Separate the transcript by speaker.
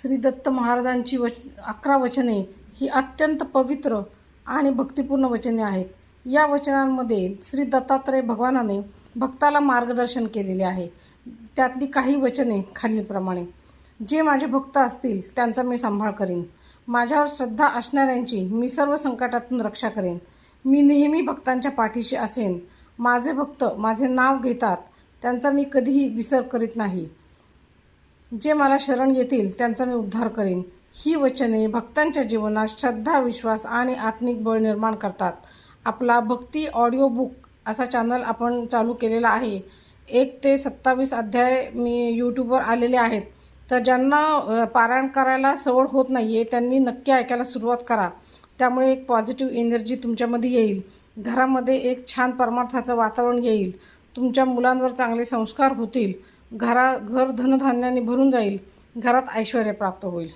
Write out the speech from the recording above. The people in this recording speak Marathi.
Speaker 1: श्री दत्त महाराजांची वच अकरा वचने ही अत्यंत पवित्र आणि भक्तिपूर्ण वचने आहेत. या वचनांमध्ये श्री दत्तात्रय भगवानाने भक्ताला मार्गदर्शन केलेले आहे. त्यातली काही वचने खालीलप्रमाणे. जे माझे भक्त असतील त्यांचा मी सांभाळ करेन. माझ्यावर श्रद्धा असणाऱ्यांची मी सर्व संकटातून रक्षा करेन. मी नेहमी भक्तांच्या पाठीशी असेन. माझे भक्त माझे नाव घेतात. त्यांचा मी कधीही विसर करीत नाही. जे मला शरण येतील त्यांचा मी उद्धार करेन. ही वचने भक्तांच्या जीवनात श्रद्धा विश्वास आणि आत्मिक बळ निर्माण करतात. आपला भक्ती ऑडिओ बुक असा चॅनल आपण चालू केलेला आहे. एक ते सत्तावीस अध्याय मी यूट्यूबवर आलेले आहेत. तर ज्यांना पारायण करायला सवड होत नाही आहे त्यांनी नक्की ऐकायला सुरुवात करा. त्यामुळे एक पॉझिटिव्ह एनर्जी तुमच्यामध्ये येईल. घरामध्ये एक छान परमार्थाचं वातावरण येईल. तुमच्या मुलांवर चांगले संस्कार होतील. घरा घर धनधान्याने भरून जाईल घरात ऐश्वर प्राप्त होईल.